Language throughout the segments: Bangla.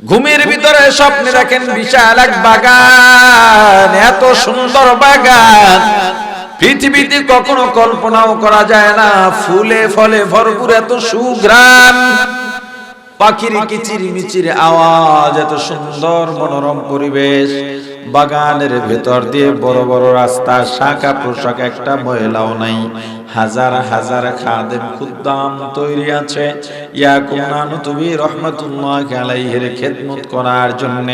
ঘুমের ভিতরে স্বপ্নে দেখেন বিশাল এক বাগান, এত সুন্দর বাগান। পৃথিবীতে কখনো কল্পনাও করা যায় না, ফুলে ফলে ভরপুর এত সুগ্রাম পাখির কিচির মিচির আওয়াজ, এত সুন্দর মনোরম পরিবেশ। বাগানের ভেতর দিয়ে বড় বড় রাস্তা, শাখা পোশাক একটা মহিলাও নাই। হাজার হাজার খাদেম খুদ্দাম তৈরি আছে। ইয়াকুব নানুতুবি রহমাতুল্লাহ আলাইহির খেদমত করার জন্য।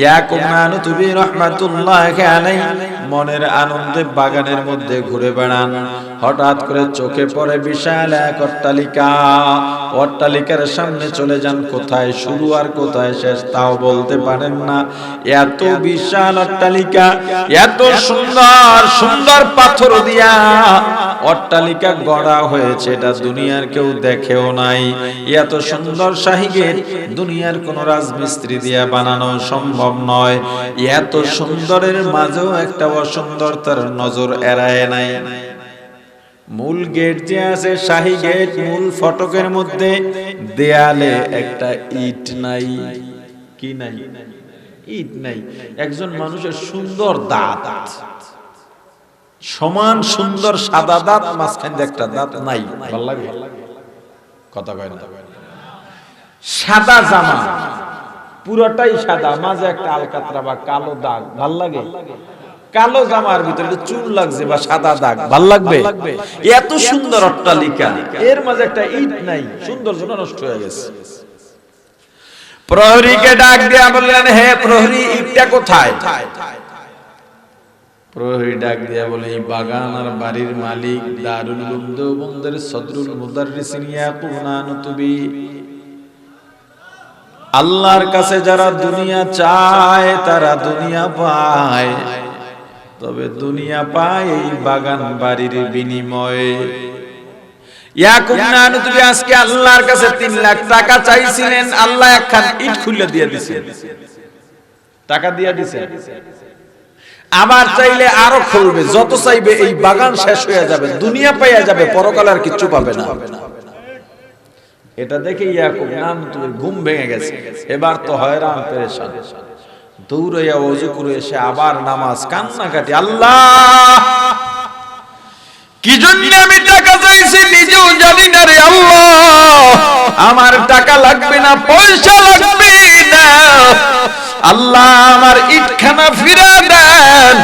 ইয়াকুব নানুতুবি রহমাতুল্লাহ আলাই মনের আনন্দে বাগানের মধ্যে ঘুরে বেড়ান। হঠাৎ করে চোখে পড়ে বিশাল এক অট্টালিকা। অট্টালিকার সামনে চলে যান, কোথায় শুরু আর কোথায় শেষ তাও বলতে পারেন না। এত বিশাল অট্টালিকা, এত সুন্দর সুন্দর পাথর দিয়া অট্টালিকা গড়া হয়েছে, এটা দুনিয়ার কেউ দেখেও নাই। এত সুন্দর শাহী গেট দুনিয়ার কোন রাজমিস্ত্রি দিয়া বানানো সম্ভব নয়। এত সুন্দরের মাঝেও একটা অসুন্দরতার নজর এড়ায় নাই। মূল গেট যে আছে, শাহী গেট, মূল ফটকের মধ্যে দেয়ালে একটা ইট নাই। কি নাই? ইট নাই। একজন মানুষের সুন্দর দাঁত। সমান সুন্দর সাদা দাঁত, মাঝখান একটা দাঁত নাই। ভালো লাগে? কথা কয় না। সাদা জামা। পুরোটাই সাদা, মাঝে একটা আলকাতরা বা কালো দাগ। ভালো লাগে? কালো জামার ভিতরে চুল লাগছে বা সাদা দাগ ভালো লাগবে? এত সুন্দর অট্টালিকা এর মাঝে একটা ইট নাই সুন্দর জন্য নষ্ট হয়ে গেছে। প্রহরীকে ডাক দিয়া বললেন হে প্রহরী ইটটা কোথায়? প্রহরী ডাক দিয়া বলে এই বাগান আর বাড়ির মালিক দারুল উলুম দেওবন্দের সদরুল মুদাররিসিন ইয়াকুব নানুতুবি আল্লাহর কাছে যারা দুনিয়া চায় তারা দুনিয়া পায়। তবে দুনিয়া পায় এই বাগান বাড়ির বিনিময়ে। আজকে আল্লাহর কাছে 3 লাখ টাকা চাইছিলেন, আল্লাহ চাইলে আরও যত চাইবে এই বাগান শেষ হয়ে যাবে, দুনিয়া পাইয়া যাবে, পরকাল আর কিচ্ছু পাবে না। এটা দেখে ইয়াকুব তুমি ঘুম ভেঙে গেছে। এবার তো হয়রান দৌড়াইয়া অজু করে এসে আবার নামাজ, কান্নাকাটি, আল্লাহ! কি জন্য আমি টাকা চাইছি, নিজেও জানি না রে আল্লাহ! আমার টাকা লাগবে না, পয়সা লাগবে না। আল্লাহ আমার ইটখানা ফিরা দেন,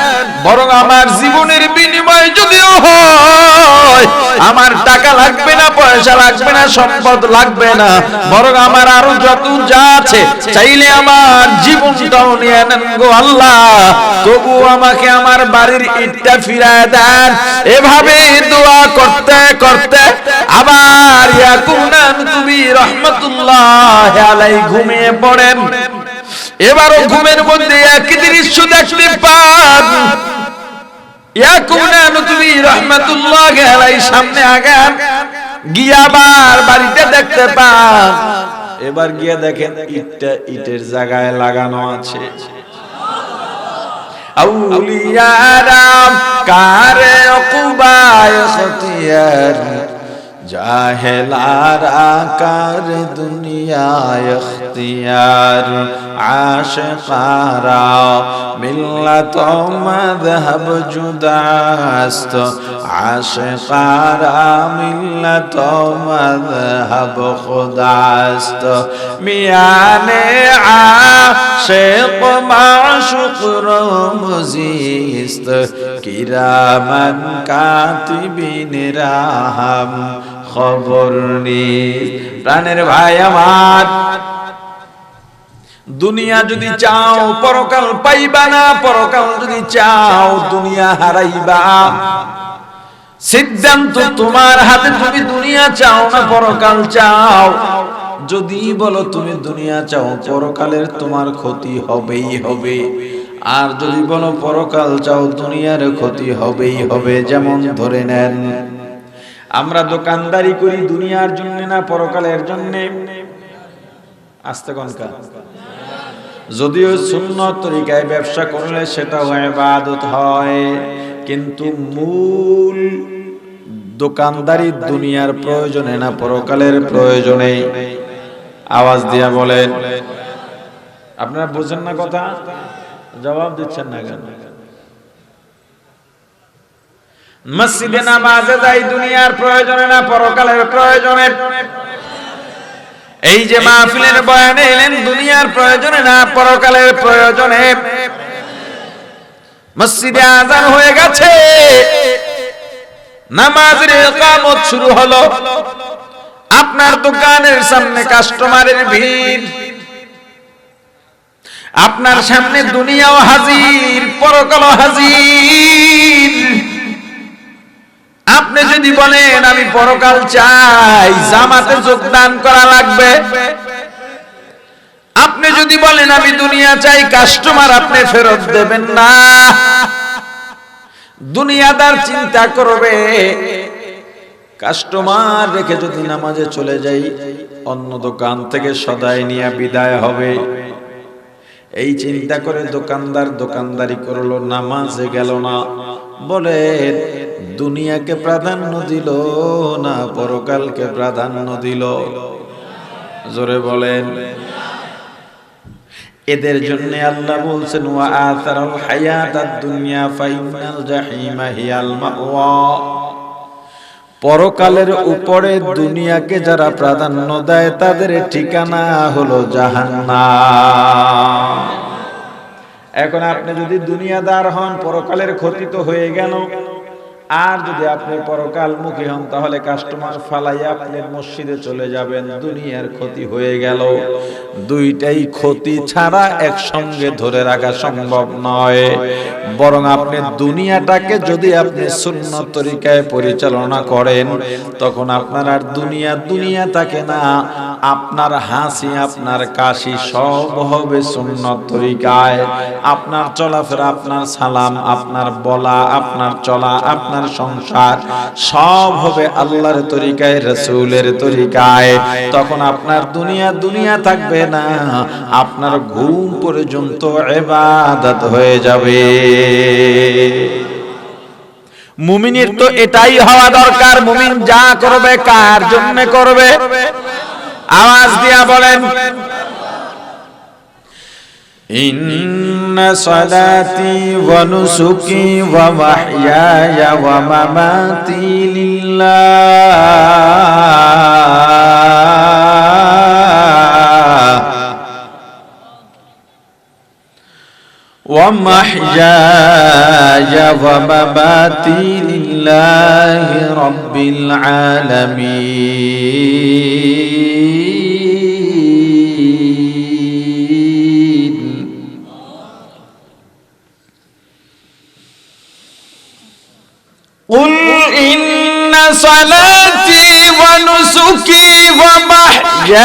বরং আমার জীবনের বিনিময় যদিও হয়, আমার টাকা লাগবে না, পয়সা লাগবে না, সম্পদ লাগবে না, বরং আমার আরও যত যা আছে, চাইলে আমার জীবনটাও নিয়ে নেন গো আল্লাহ। তবু আমাকে আমার বাড়ির ইটটা ফিরায় দেন। এভাবে দোয়া করতে করতে আবার ইয়াকুব নাম তুমি রহমতুল্লাহ আলাই ঘুমিয়ে পড়েন। এবারও ঘুমের মধ্যে একই দৃশ্য দেখতে পান। সামনে বাড়িতে দেখতে এবার গিয়ে ইটটা ইটের জায়গায় লাগানো আছে। কারে অকুবায় খতিয়ার জাহেলারা কার দুনিয়ায় ইখতিয়ার আশিকারা মিল্লাত মাযহাব জুদাস্ত আশিকারা মিল্লাত মাযহাব খুদাস্ত মিয়ানে আশিক মাশুক রমজিস্ত কিরামান কাতিবিন রাহাম খবর নি প্রাণের ভাই আমার, দুনিয়া যদি চাও, পরকাল পাইবা না, পরকাল যদি চাও, দুনিয়া হারাইবা। সিদ্ধান্ত তোমার হাতে, তুমি দুনিয়া চাও না, পরকাল চাও। যদি বলো তুমি দুনিয়া চাও, পরকালের তোমার ক্ষতি হবেই হবে। আর যদি বলো পরকাল চাও, দুনিয়ার ক্ষতি হবেই হবে, যেমন ধরে নেন। আমরা দোকানদারি করি দুনিয়ার জন্য না পরকালের জন্য। আস্তে কনকা যদিও শূন্য তরিকায় ব্যবসা করলে সেটাও ইবাদত হয়, কিন্তু মূল দোকানদারি দুনিয়ার প্রয়োজনে না পরকালের প্রয়োজনে। আওয়াজ দিয়া বলেন। আপনারা বোঝেন না কথা? জবাব দিচ্ছেন না কেন? মসজিদে নামাজে যাই, দুনিয়ার প্রয়োজনে না, পরকালের প্রয়োজনে। এই যে মাহফিলের বয়ানে এলেন, দুনিয়ার প্রয়োজনে না, পরকালের প্রয়োজনে। মসজিদে আজান হয়ে গেছে। নামাজের ইকামত শুরু হলো। আপনার দোকানের সামনে কাস্টমারের ভিড়। আপনার সামনে দুনিয়াও হাজির, পরকালও হাজির। আপনি যদি বলেন, আমি পরকাল চাই, জামাতে যোগদান করা লাগবে। আপনি যদি বলেন, আমি দুনিয়া চাই, কাস্টমার আপনি ফেরত দেবেন না। দুনিয়াদার চিন্তা করবে, কাস্টমার রেখে যদি নামাজে চলে যাই, অন্য দোকান থেকে সদাই নিয়ে বিদায় হবে। এই চিন্তা করে দোকানদার দোকানদারি করল, নামাজে গেল না। বলে দুনিয়াকে প্রাধান্য দিল না পরকালকে প্রাধান্য দিল? জোরে বলেন। এদের জন্য আল্লাহ বলছেন, ওয়া আথারাল হায়াতাদ দুনিয়া ফাইনাল জাহিমা হিয়াল মাওয়া। পরকালের উপরে দুনিয়াকে যারা প্রাধান্য দেয়, তাদের ঠিকানা হলো জাহান্নাম। এখন আপনি যদি দুনিয়াদার হন, পরকালের ক্ষতি তো হয়ে গেল। আর যদি আপনি পরকাল মুখী হন, তাহলে কাস্টমার ফালাই আপনি মসজিদে চলে যাবেন, দুনিয়ার ক্ষতি হয়ে গেল। দুইটাই ক্ষতি ছাড়া একসঙ্গে ধরে রাখা সম্ভব নয়। বরং আপনি দুনিয়াটাকে যদি আপনি শূন্য তরিকায় পরিচালনা করেন, তখন আপনার আর দুনিয়া দুনিয়া থাকে না আপনার হাসি, আপনার কাশি সব হবে শূন্য তরিকায়। আপনার চলাফেরা, আপনার সালাম, আপনার বলা, আপনার চলা, আপনার সংসার সব হবে আল্লাহর তরিকায়, রসুলের তরিকায়। তখন আপনার দুনিয়া দুনিয়া থাকবে না। আপনার ঘুম পর্যন্ত এবাদত হয়ে যাবে। মুমিনের তো এটাই হওয়া দরকার। মুমিন যা করবে, কার জন্য করবে? আওয়াজ দিয়া বলেন إن صلاتي ونسكي ومحياي ومماتي لله ومحياي ومماتي لله رب العالمين. قل إن صلاتي ونسكي ومحياي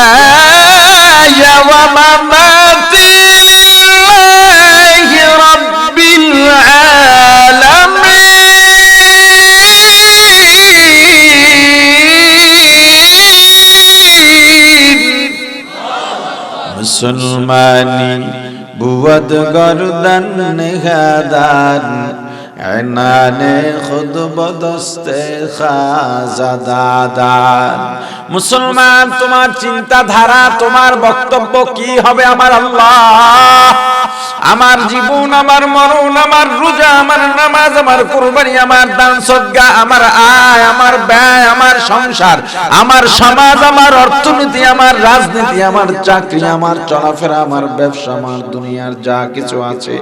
ومماتي মুসলমানি বুয়দ গরদন নেহাদান এনানে খুদ বদস্তে খাজাদাদার। মুসলমান, তোমার চিন্তাধারা, তোমার বক্তব্য কি হবে আমার আল্লাহ? আমার জীবন, আমার মরণ, আমার রোজা, আমার নামাজ, আমার কুরবানি, আমার দান সদকা আমার আয়, আমার ব্যয়, আমার সংসার, আমার সমাজ, আমার অর্থনীতি, আমার রাজনীতি, আমার চাকরি, আমার চলাফেরা, আমার ব্যবসা, আমার দুনিয়ার যা কিছু আছে,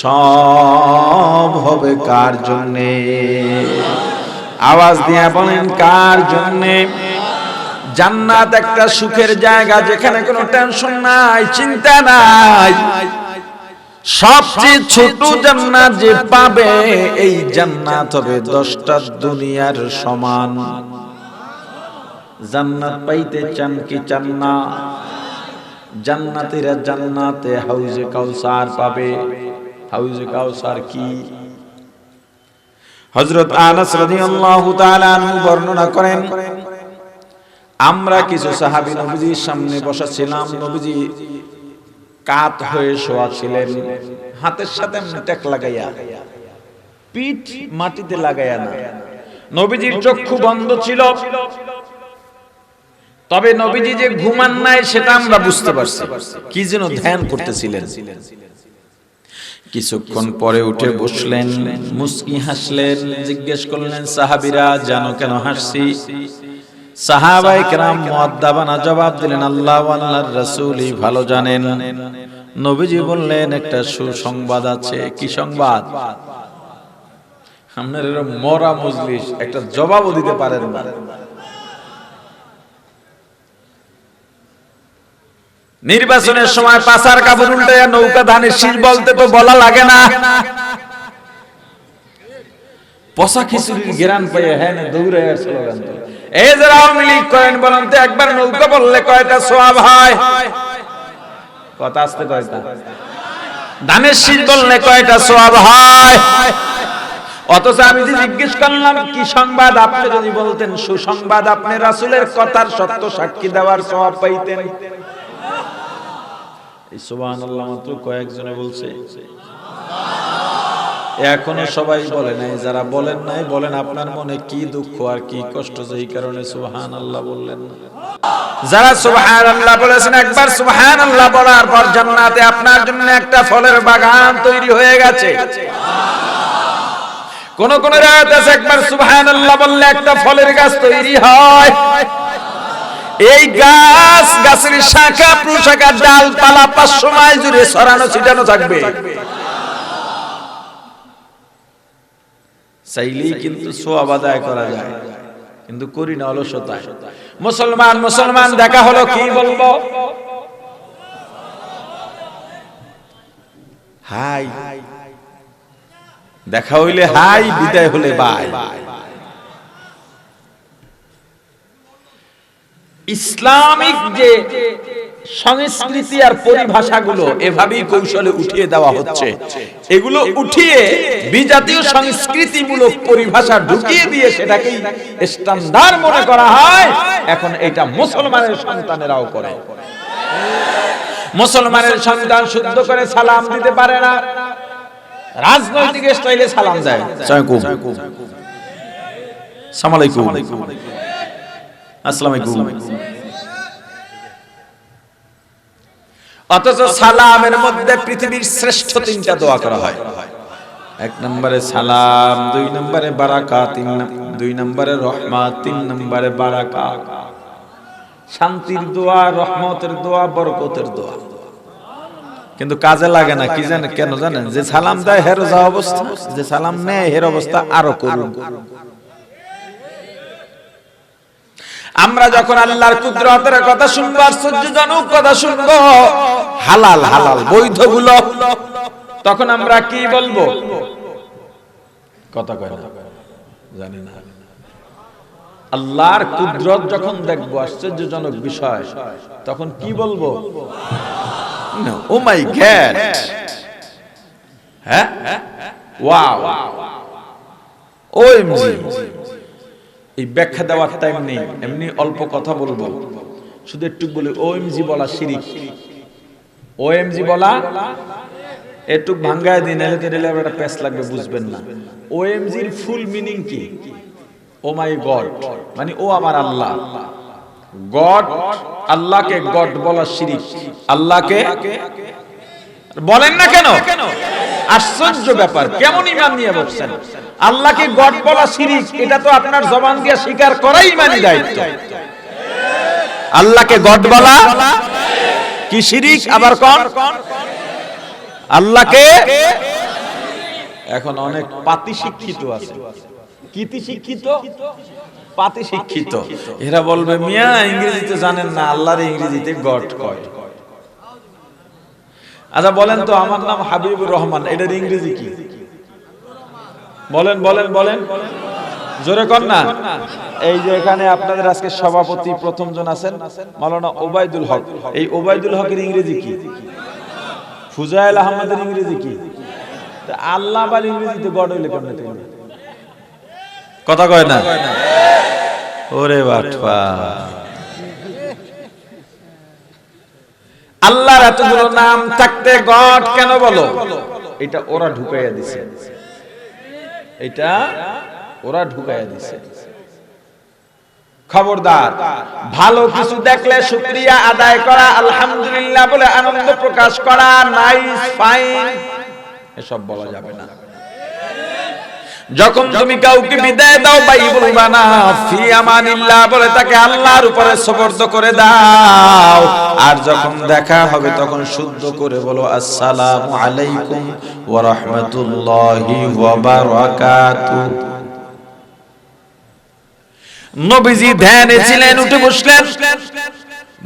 সব হবে কার জন্যে? আওয়াজ দিয়া বলেন, কার জন্যে? জান্নাত একটা সুখের জায়গা যেখানে কোনো টেনশন নাই, চিন্তা নাই। সবচেয়ে ছোট জান্নাত যে পাবে এই জান্নাত হবে দশটা দুনিয়ার সমান। জান্নাত পাইতে চান কি চান না? জান্নাতীরা জান্নাতে হাউজে কাউসার পাবে। হাউজে কাউসার কি? হযরত আনাস রাদিয়াল্লাহু তাআলা আনহু বর্ণনা করেন আমরা কিছু সাহাবী নবীজির সামনে বসা ছিলাম নবীজি কাত হয়ে শোয়া ছিলেন হাতের সাথে টেক লাগাইয়া। পিঠ মাটিতে লাগাইয়া না। নবীজির চক্ষু বন্ধ ছিল। তবে নবীজি যে ঘুমান নাই, সেটা আমরা বুঝতে পারছি। কি যেন ধ্যান করতেছিলেন। কিছুক্ষণ পরে উঠে বসলেন, মুস্কি হাসলেন, জিজ্ঞেস করলেন, সাহাবিরা, জানো কেন হাসছি? সাহাবাই কেরাম মুআদ্দাবানা জবাব দিলেন, আল্লাহ আল্লাহর রাসূলই ভালো জানেন। নবীজি বললেন, একটা সুসংবাদ আছে। কি সংবাদ? আপনার এরকম মরা মজলিস, একটা জবাবও দিতে পারেন না। নির্বাচনের সময় পাসার কাপড় উল্টে নৌকা ধানের শীষ বলতে তো বলা লাগে না। পশা খিচুড়ির গেরান পেয়ে হ্যাঁ দৌড়ে স্লোগান। এই যারা আওয়ামী লীগ করেন বলেন তো একবার নৌকা বললে কয়টা সোয়াব হয়? কথা আসতে কয়টা? ধানের শীষ বললে কয়টা সোয়াব হয়? অথচ আমি যে জিজ্ঞেস করলাম, কি সংবাদ? আপনি যদি বলতেন, সুসংবাদ আপনি রাসুলের কথার সত্য সাক্ষী দেওয়ার সওয়াব পাইতেন। এই সুবহানাল্লাহ মাত্র কয়েকজনে বলছে এখনও সবাই বলে নাই, যারা বলেন নাই, বলেন আপনার মনে কি দুঃখ আর কি কষ্ট, যে কারণে সুবহান আল্লাহ বললেন যারা সুবহান আল্লাহ বলেছেন, একবার সুবহান আল্লাহ বলার পর জান্নাতে আপনার জন্য একটা ফলের বাগান তৈরি হয়ে গেছে। কোন কোন রাত আছে, একবার সুবহান আল্লাহ বললে একটা ফলের গাছ তৈরি হয়। এই গাছ, গাছের শাখা প্রশাখা ডাল পালা পাঁচশো মাইল জুড়ে ছড়ানো, ছিটানো থাকবে। চাইলেই কিন্তু সোয়াব আদায় করা যায়। কিন্তু করি না অলসতায়। মুসলমান মুসলমান দেখা হলো কি বলব? হাই। দেখা হইলে হাই বিদায় হলে বাই। ইসলামিক যে সংস্কৃতি আর পরিভাষাগুলো এভাবেই কৌশলে উঠিয়ে দেওয়া হচ্ছে। এগুলো উঠিয়ে বিজাতীয় সংস্কৃতিমূলক পরিভাষা ঢুকিয়ে দিয়ে সেটাকেই স্ট্যান্ডার্ড মনে করা হয়। এখন এটা মুসলমানের সন্তানেরাও করে। মুসলমানের সন্তান শুদ্ধ করে সালাম দিতে পারে না। রাজনৈতিক স্টাইলে সালাম দেয়। সালামালাইকুম আসসালামু আলাইকুম অথচ সালামের মধ্যে পৃথিবীর শ্রেষ্ঠ তিনটা দোয়া করা হয়। এক নম্বরে সালাম, দুই নম্বরে বারাকা, তিন দুই নম্বরে রহমত, তিন নম্বরে বারাকা। শান্তির দোয়া, রহমতের দোয়া, বরকতের দোয়া। কিন্তু কাজে লাগে না, কি জানেন কেন জানেন? যে সালাম দেয় হের যা অবস্থা, যে সালাম নেয় হের অবস্থা আরও করুন। আমরা যখন আল্লাহর কুদরতের কথা শুনব আশ্চর্যজনক কথা শুনব, হালাল হালাল বৈধগুলো তখন আমরা কি বলব? কথা কয় জানি না। আল্লাহর কুদরত যখন দেখব, আশ্চর্যজনক বিষয়, তখন কি বলব? Oh my god. হ্যাঁ? ওয়াও। ওএমজি এই ব্যাখ্যা দেওয়ার টাইম নেই। এমনি অল্প কথা বলব। শুধু একটু বলি ওএমজি বলা শিরিক। ওএমজি বলা একটু ভাঙ্গায় দিন একটা প্যাস লাগবে, বুঝবেন না। ওএমজির ফুল মিনিং কি? Oh my god. মানে ও আমার আল্লাহ। গড, আল্লাহকে গড বলা শিরিক। আল্লাহকে বলেন না কেন? আশ্চর্য ব্যাপার। কেমন ইমান নিয়ে বসছেন? আল্লাহকে গড বলা শিরিক, এটা তো আপনার জবান দিয়ে স্বীকার করাই ইমানি দায়িত্ব। আল্লাহকে গড বলা কি শিরিক, আবার কোন? আল্লাহকে এখন অনেক পাতি শিক্ষিত আছে। কিতি শিক্ষিত? পাতি শিক্ষিত। এরা বলবে, মিয়া, ইংরেজিতে জানেন না, আল্লাহর ইংরেজিতে গড কয়। আচ্ছা বলেন তো, আমার নাম হাবিবুর রহমান, এটার ইংরেজি কি? বলেন বলেন বলেন। জোরে কর না। এই যে এখানে আপনাদের আজকে সভাপতি প্রথম জন আছেন, মাওলানা ওবায়দুল হক। এই ওবায়দুল হকের ইংরেজি কি? ফুজাইল আহমদের ইংরেজি কি? আল্লাহ বাল ইংরেজিতে গড হইলে কেমনে তুমি কথা কয় না? ওরে বাটপা আল্লাহর এতগুলো নাম থাকতে গড কেন বলো? এটা ওরা ঢুকাইয়া দিছে। এটা ওরা ঢুকাইয়া দিছে। খবরদার, ভালো কিছু দেখলে শুকরিয়া আদায় করা, আলহামদুলিল্লাহ বলে আনন্দ প্রকাশ করা নাইস ফাইন এসব বলা যাবে না। যখন তুমি কাউকে বিদায় দাও ভাই বলবা না ফি আমানিল্লাহ বলে তাকে আল্লাহর উপরে সুপর্দ করে দাও। আর যখন দেখা হবে, তখন শুদ্ধ করে বলো, আসসালামু আলাইকুম ওয়া রাহমাতুল্লাহি ওয়া বারাকাতুহু নবীজি ধ্যানে ছিলেন, উঠে বসলেন।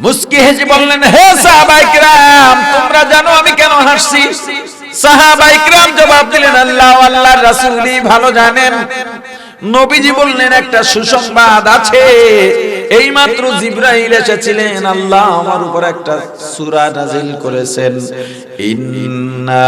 মুস্কি হেসে বললেন, হে সাহাবাই কিরাম তোমরা জানো আমি কেন হাসছি? সাহাবাই কিরাম জবাব দিলেন, আল্লাহ, আল্লাহর রাসূলই ভালো জানেন। নবীজি বললেন, একটা সুসংবাদ আছে। এই মাত্র জিব্রাইল এসেছিলেন। আল্লাহ আমার উপর একটা সূরা নাজিল করেছেন। ইন্না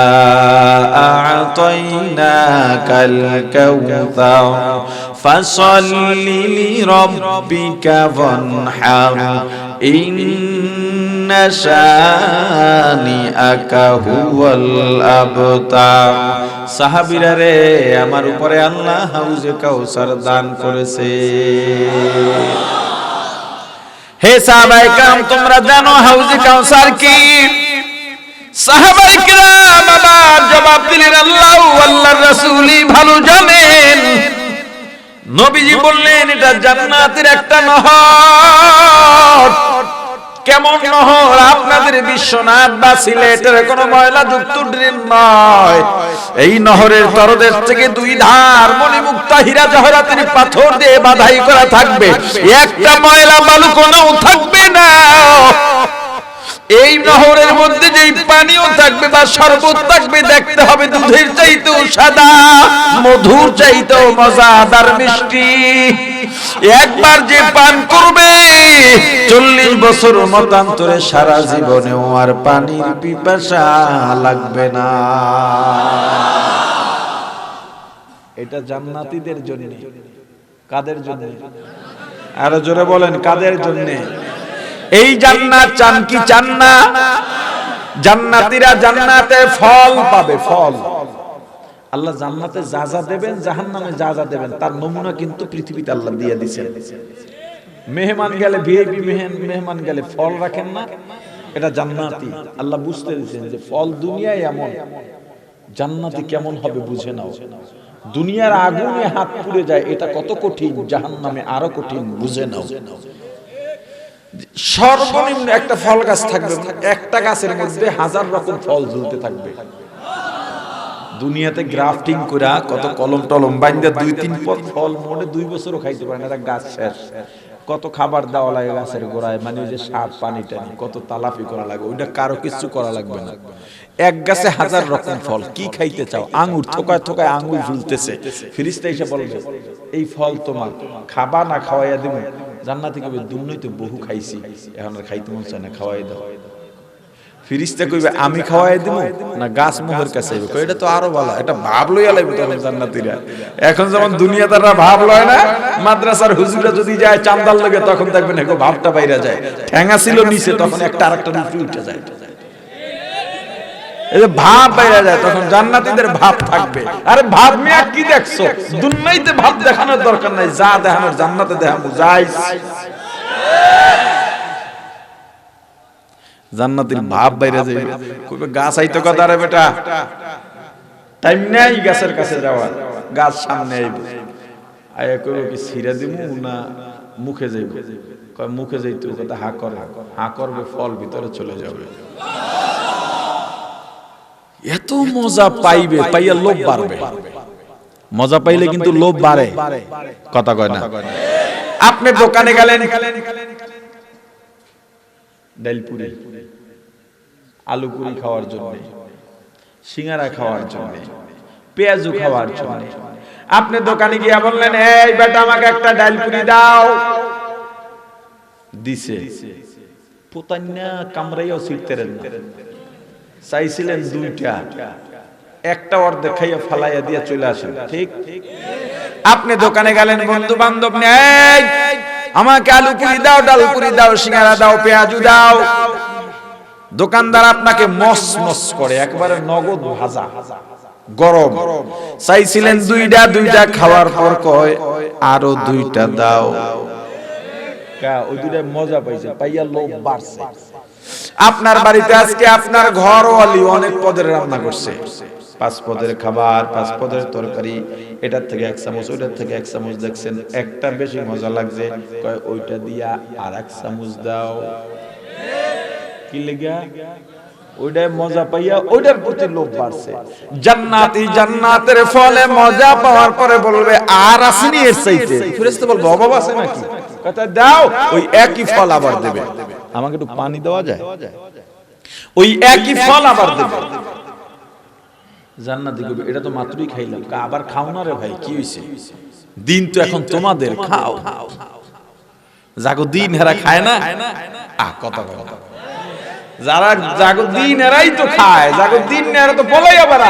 সাহাবীরা রে, আমার উপরে আল্লাহ হাউজে কাউসার দান করেছে। হে সাহাবাই কাম তোমরা জানো হাউজে কাউসার কি? সাহাবাই কিরাম আবার জবাব দিলেন, আল্লাহ আল্লাহর রাসূলই ভালো জানেন। নবীজি বললেন, এটা জান্নাতের একটা নহর। কেমন নহর? আপনাদের বিশ্বনাথ বা সিলেটের কোনো ময়লা যুক্ত ড্রেন নয়। এই নহরের তরদের থেকে দুই ধার মণিমুক্তা হীরা জহরাতের পাথর দিয়ে বাধাই করা থাকবে। একটা ময়লা বালু কোনাও থাকবে না। এই নহরের মধ্যে যেই পানিও থাকবে বা শরবত থাকবে, দেখতে হবে দুধের চাইতেও সাদা, মধুর চাইতেও মজাদার মিষ্টি। একবার যে পান করবে, চল্লিশ বছর মতান্তরে সারা জীবনেও আর পানির পিপাসা লাগবে না। এটা জান্নাতীদের জন্য। কাদের জন্য? আরও জোরে বলেন, কাদের জন্যে? এই জান্নাত চান কি চান না? জান্নাতীরা জান্নাতে ফল পাবে, ফল। আল্লাহ জান্নাতে যা যা দেবেন, জাহান্নামে যা যা দেবেন, তার নমুনা কিন্তু পৃথিবীতে আল্লাহ দিয়ে দিছেন মেহমান গেলে ভিআইপি মেহমান গেলে ফল রাখেন না। এটা জান্নাতি। আল্লাহ বুঝতে দিয়েছেন যে ফল দুনিয়ায় এমন। জান্নাতি কেমন হবে বুঝে নাও। দুনিয়ার আগুনে হাত পুড়ে যায়, এটা কত কঠিন, জাহান্নামে আরও কঠিন, বুঝে নাও। সর্বনিম্ন একটা ফল গাছ থাকবে, একটা গাছের মধ্যে হাজার রকম ফল ঝুলতে থাকবে। দুনিয়াতে গ্রাফটিং করা কত কলম টলম বাইন্দা দুই, তিন পথ ফল মোড়ে দুই বছরও খাইতে পারে না গাছ শেষ। কত খাবার দেওয়া লাগে গাছের গোড়ায় মানে ওই যে সার পানি টানি কত তালাফি করা লাগে, ওইটা কারও কিছু করা লাগবে না। এক গাছে হাজার রকম ফল, কি খাইতে চাও? আঙ্গুর থোকায় থোকায় আঙ্গুর ঝুলতেছে। ফিরিস্তা এসে বলবে, এই ফল তোমার, খাবা না খাওয়াইয়া দিব জান্নাতি কবে দুমনই তো বহু খাইছি, এখন আর খাইতে মন চায় না, খাওয়াই দাও। ফিরিস্তা কইবে, আমি খাওয়াই দিব না গাছ মোহর কাছে আইবে? এটা তো আরও ভালো, এটা ভাব লইয়া লাগবে তখন জান্নাতীরা। এখন যেমন দুনিয়াদাররা ভাব লয় না, মাদ্রাসার হুজুরা যদি যায় চান্দাল লাগে তখন দেখবেন ভাবটা বাইরে যায়। ঠ্যাঙা ছিল নিচে, তখন একটা আরেকটা নিচে উঠে যায়। এই ভাব বাইরে যায়, তখন ভাব থাকবে। আরে ভাব কি দেখছ? ভাব দেখানোর দরকার নাই, যা জান্নাতে ভাব কইবে, গাছ আইতো কথা রে বেটা? টাইম নাই গাছের কাছে যাওয়ার, গাছ সামনে আইব। আয়া কইব কি, ছিড়া না মুখে যাইব? মুখে যাইতো কথা হা করে হা করবে ফল ভিতরে চলে যাবে। এত মজা পাইবে পাইয়া লোভ বাড়বে। মজা পাইলে কিন্তু লোভ বাড়ে। কথা কয় না? আপনি দোকানে গেলেন? ডালপুরি আলু পুরি খাওয়ার জন্য সিঙ্গারা খাওয়ার জন্য পেঁয়াজু খাওয়ার জন্য। আপনি দোকানে গিয়া বললেন এই বেটা আমাকে একটা ডালপুরি দাও। দিছে। পোতান্না কামড়াইও ছিটতেরেন না। চাইছিলেন দুইটা। একটা অর্ধেক খাইয়া ফালাইয়া দিয়া চলে আসেন। ঠিক? আপনি দোকানে গেলেন বন্ধু বান্ধব নেই আমাকে আলু পুরি দাও, ডাল পুরি দাও, সিঙ্গারা দাও, পেঁয়াজু দাও। দোকানদার আপনাকে মস মস করে, একবারে নগদ ভাজা, গরম। চাইছিলেন দুইটা দুইটা খাওয়ার পর কয়, আরও দুইটা দাও। ওই দুইটা মজা পাইছে পাইয়া লোভ বাড়ছে। আপনার বাড়িতে আজকে আপনার ঘরওয়ালি অনেক পদের রান্না করছে। পাঁচ পদের খাবার পাঁচ পদের তরকারি এটার থেকে এক চামচ ওইটার থেকে এক চামচ দেখছেন একটা বেশি মজা লাগছে। কয় ওইটা দিয়া আর এক চামচ দাও। কি লেগা? ওইটাই মজা পাইয়া ওইটার প্রতি লোভ বাড়ছে। জান্নাতি জান্নাতের ফলে মজা পাওয়ার পরে বলবে আর আসেনি এর চাইতে। ফেরেশতা বলবে অভাব আছে নাকি? কথা দাও। ওই একই ফল আবার দেবে। আমাকে একটু পানি দেওয়া যায়? ওই একই ফল আবার দেবে। জান্নাতি কবি এটা তো মাত্রই খাইলাম। কা আবার খাও না রে ভাই কি হইছে? দিন তো এখন তোমাদের খাও। জাগো দিন হেরা খায় না? আ কথা কথা যারা জাগো দিন এরাই তো খায় জাগো দিন এরা তো বলাই আবার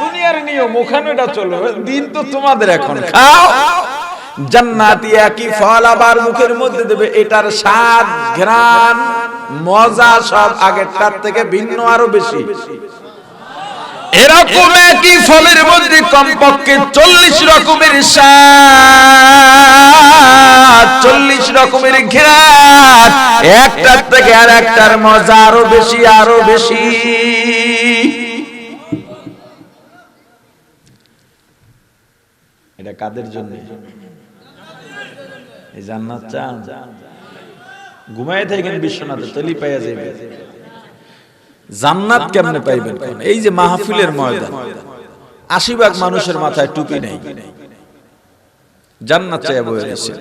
দুনিয়ার নিয়ম ওখানে এটা চলো। দিন তো তোমাদের এখন খাও। জান্নাতি একই ফল আবার মুখের মধ্যে দেবে, এটার স্বাদ, ঘ্রাণ, মজা সব আগেরটার থেকে ভিন্ন আরও বেশি। এরকম একই ফলের মধ্যে কমপক্ষে চল্লিশ রকমের চল্লিশ রকমের ঘ্রাণ, একটার থেকে আর একটার মজা আরও বেশি আরও বেশি। এটা কাদের জন্য? এই জান্নাত চান। ঘুমায় থাকেন বিশ্বনাথে, তলি পাইয়া যাবে জান্নাত কেমনে পাইবেন এই যে মাহফিলের ময়দান, আশি ভাগ মানুষের মাথায় টুপি নেই। জান্নাত চাইয়া বয়ে রয়েছে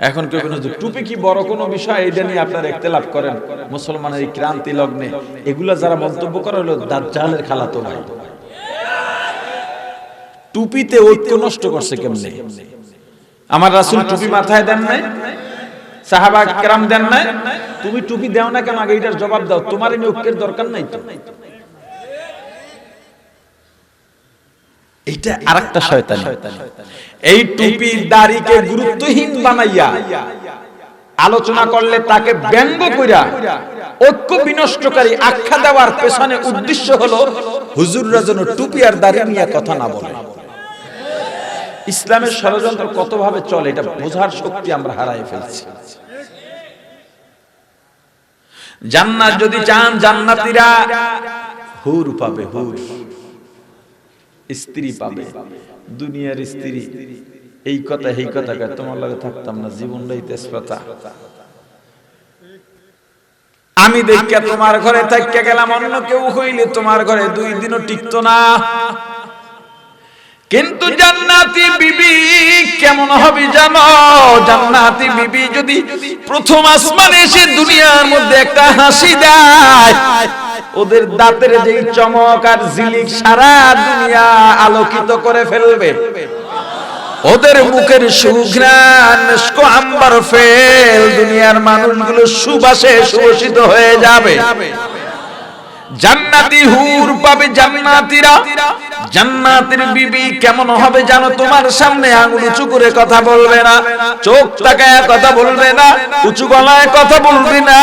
এখন কেউ কোনো টুপি কি বড় কোনো বিষয় এটা নিয়ে আপনারা একতেলাপ করেন। মুসলমানের এই ক্রান্তি লগ্নে, এগুলা যারা মন্তব্য করে হলো দাজ্জালের খালাতো ভাই টুপিতে ঐক্য নষ্ট করছে কেমনে? আমার রাসূল টুপি মাথায় দেন নাই সাহাবা কেরাম দেন নাই তুমি টুপি দাও না কেন আগে এটার জবাব দাও তোমার এই ঐক্যের দরকার নাই তো। এটা আরেকটা শয়তানি। এই টুপি দাড়িকে গুরুত্বহীন বানাইয়া আলোচনা করলে তাকে ব্যঙ্গ কইরা ঐক্য বিনষ্টকারী আখ্যা দেওয়ার পেছনে উদ্দেশ্য হলো হুজুররা যেন টুপি আর দাড়ি নিয়ে কথা না বলে। ইসলামের ষড়যন্ত্র কতভাবে চলে, এটা বোঝার শক্তি আমরা হারাই ফেলছি। জান্নাত যদি চান, জান্নাতীরা হুর পাবে, হুর। স্ত্রী পাবে, দুনিয়ার স্ত্রী। এই কথা এই কথা কয়, তোমার লগে থাকতাম না, জীবনটাই তেজপাতা। আমি দেখিয়া তোমার ঘরে থাকিয়া গেলাম, অন্য কেউ হইলে তোমার ঘরে দুই দিনও টিকতো না। কিন্তু জান্নাতি বিবি কেমন হবে জানো? জান্নাতি বিবি যদি প্রথম আসমানে এসে দুনিয়ার মধ্যে একটা হাসি দেয়, ওদের দাঁতের যে চমক আর ঝিলিক সারা দুনিয়া আলোকিত করে ফেলবে। ওদের মুখের সুঘ্রাণ আম্বার ফেল, দুনিয়ার মানুষগুলো সুবাসে সুবাসিত হয়ে যাবে। জান্নাতি হুর পাবে জান্নাতীরা। জান্নাতের বিবি কেমন হবে জানো? তোমার সামনে আঙুল উঁচু করে কথা বলবে না। চোখ তাকায় কথা বলবে না। উঁচু গলায় কথা বলবে না।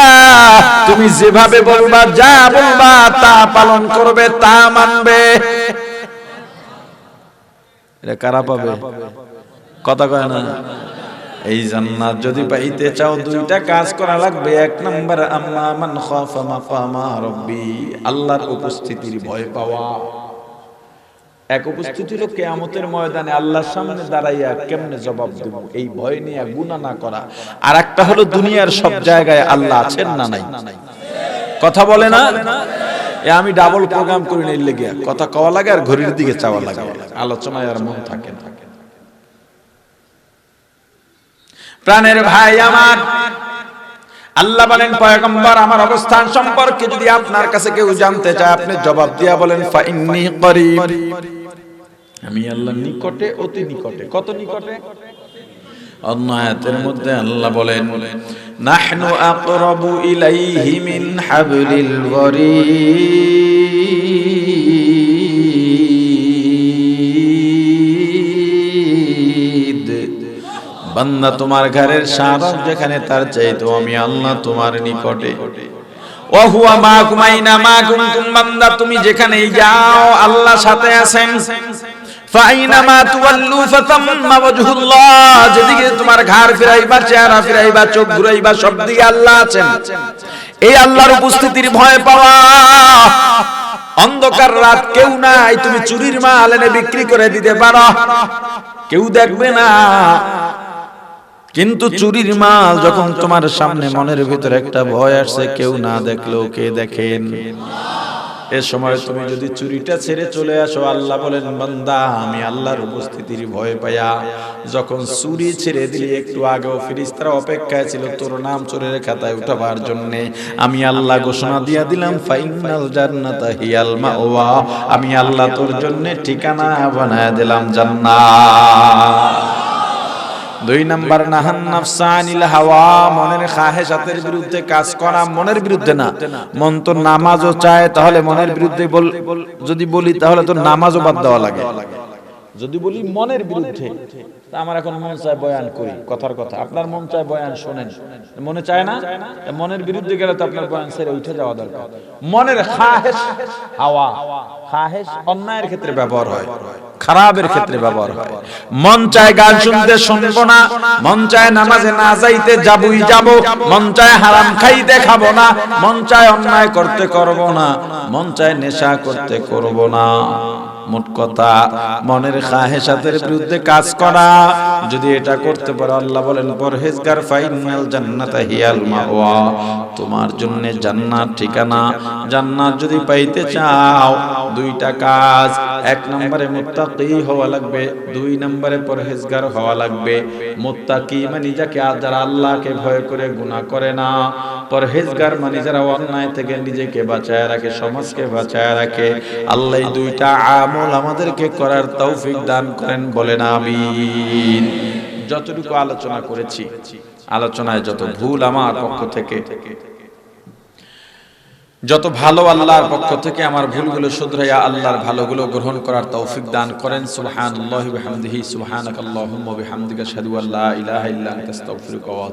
তুমি যেভাবে বলবা, যা বলবা, তা পালন করবে, তা মানবে। এটা কারা পাবে? কথা কয় না? এই জান্নাত যদি পাইতে চাও, দুইটা কাজ করা লাগবে। এক নাম্বার, আম্মা মান খাফা মাকামা রাব্বি, আল্লাহর উপস্থিতির ভয় পাওয়া। এক উপস্থিতি হলো কেয়ামতের ময়দানে আল্লাহর সামনে দাঁড়াইয়া কেমনে জবাব দেব? এই ভয় নিয়ে গুনাহ না করা। আর একটা হলো দুনিয়ার সব জায়গায় আল্লাহ আছেন না নাই। কথা বলে না? এ আমি ডাবল প্রোগ্রাম করি না লেগে। কথা কওয়া লাগে আর ঘড়ির দিকে চাওয়া লাগে। আলোচনায় আর মন থাকে না। প্রাণের ভাই আমার। আল্লাহ বলেন, পয়গম্বর, আমার অবস্থান সম্পর্কে যদি আপনার কাছে কেউ জানতে চায়, আপনি জবাব দিয়া বলেন, ফাইন্নি করিব। আমি আল্লাহ নিকটে, অতি নিকটে। কত নিকটে? অন্য মধ্যে আল্লাহ বলেন, নাহনু আকরাবু ইলাইহি মিন হাবলিল গরীদ বান্দা তোমার ঘরের সারা যেখানে, তার চাইতো আমি আল্লাহ তোমার নিকটে। তুমি যেখানেই যাও, আল্লাহ সাথে আছেন। চেহারা ফিরাইবা, চোখ এই আল্লাহর উপস্থিতির ভয় পাওয়া। অন্ধকার রাত কেউ নাই, তুমি চুরির মাল এনে বিক্রি করে দিতে পারো। কেউ দেখবে না। কিন্তু চুরির মাল যখন তোমার সামনে মনের ভিতরে একটা ভয় আসছে কেউ না দেখলেও কে দেখেন। এ সময় তুমি যদি চুরিটা ছেড়ে চলে আসো আল্লাহ বলেন বান্দা আমি আল্লাহর উপস্থিতির ভয় পাইয়া যখন চুরি ছেড়ে দিলি একটু আগেও ফিরিস্তারা অপেক্ষায় ছিল তোর নাম চোরের খাতায় উঠাবার জন্য। আমি আল্লাহ ঘোষণা দিয়া দিলাম ফাইনাল জান্নাতা হিয়াল মাওয়া। আমি আল্লাহ তোর জন্য ঠিকানা বানায় দিলাম জান্নাত। দুই নাম্বার, নাহান নাফসা আনিল হাওয়া, মনের খাহেশাতের বিরুদ্ধে কাজ করা মনের বিরুদ্ধে না। মন তো নামাজও চায়, তাহলে মনের বিরুদ্ধে বল যদি বলি, তাহলে তো নামাজও বাদ দেওয়া লাগে। যদি বলি মনের বিরুদ্ধে তা আমার এখন মন চায় বয়ান করি কথার কথা। আপনার মন চায় বয়ান শোনেন। মনে চায় না? মনের বিরুদ্ধে গেলে তো আপনার বয়ান ছেড়ে উঠে যাওয়া দরকার। মনের খাহেস হাওয়া খাহেস অন্যায়ের ক্ষেত্রে ব্যবহার হয় খারাপের ক্ষেত্রে ব্যবহার হয়। মন চায় গান শুনতে শুনব না মন চায় নামাজে না যাইতে যাবই যাব মন চায় হারাম খাইতে খাব না মন চায় অন্যায় করতে করব না মন চায় নেশা করতে করব না। মোট কথা, মনের খাহেসাতের বিরুদ্ধে কাজ করা। যদি এটা করতে পারো, আল্লাহ বলেন, পরহেজগার ফাইনাল জান্নাতা হিয়াল মাওয়া। তোমার জন্য জান্নাত ঠিকানা। জান্নাত যদি পাইতে চাও, দুইটা কাজ। এক নম্বরে মুত্তাকি হওয়া লাগবে, দুই নম্বরে পরহেজগার হওয়া লাগবে। মুত্তাকি মানে যাকে, যারা আল্লাহকে ভয় করে, গুনাহ করে না। পরহেজগার মানে যারা অন্যায় থেকে নিজেকে বাঁচায় রাখে, সমাজকে বাঁচায় রাখে, আল্লাহ দুইটা আমল আমাদেরকে করার তৌফিক দান করেন বলেন আমি যতটুকু আলোচনা করেছি, আলোচনায় যত ভুল আমার পক্ষ থেকে, যত ভালো আল্লাহর পক্ষ থেকে আমার ভুলগুলো শুধরাইয়া আল্লাহর ভালোগুলো গ্রহণ করার তৌফিক দান করেন, সুবহানাল্লাহি ওয়া বিহামদিহি, সুবহানাকাল্লাহুম্মা বিহামদিকা, আশহাদু আল্লা ইলাহা ইল্লা আনতা, আস্তাগফিরুকা ওয়া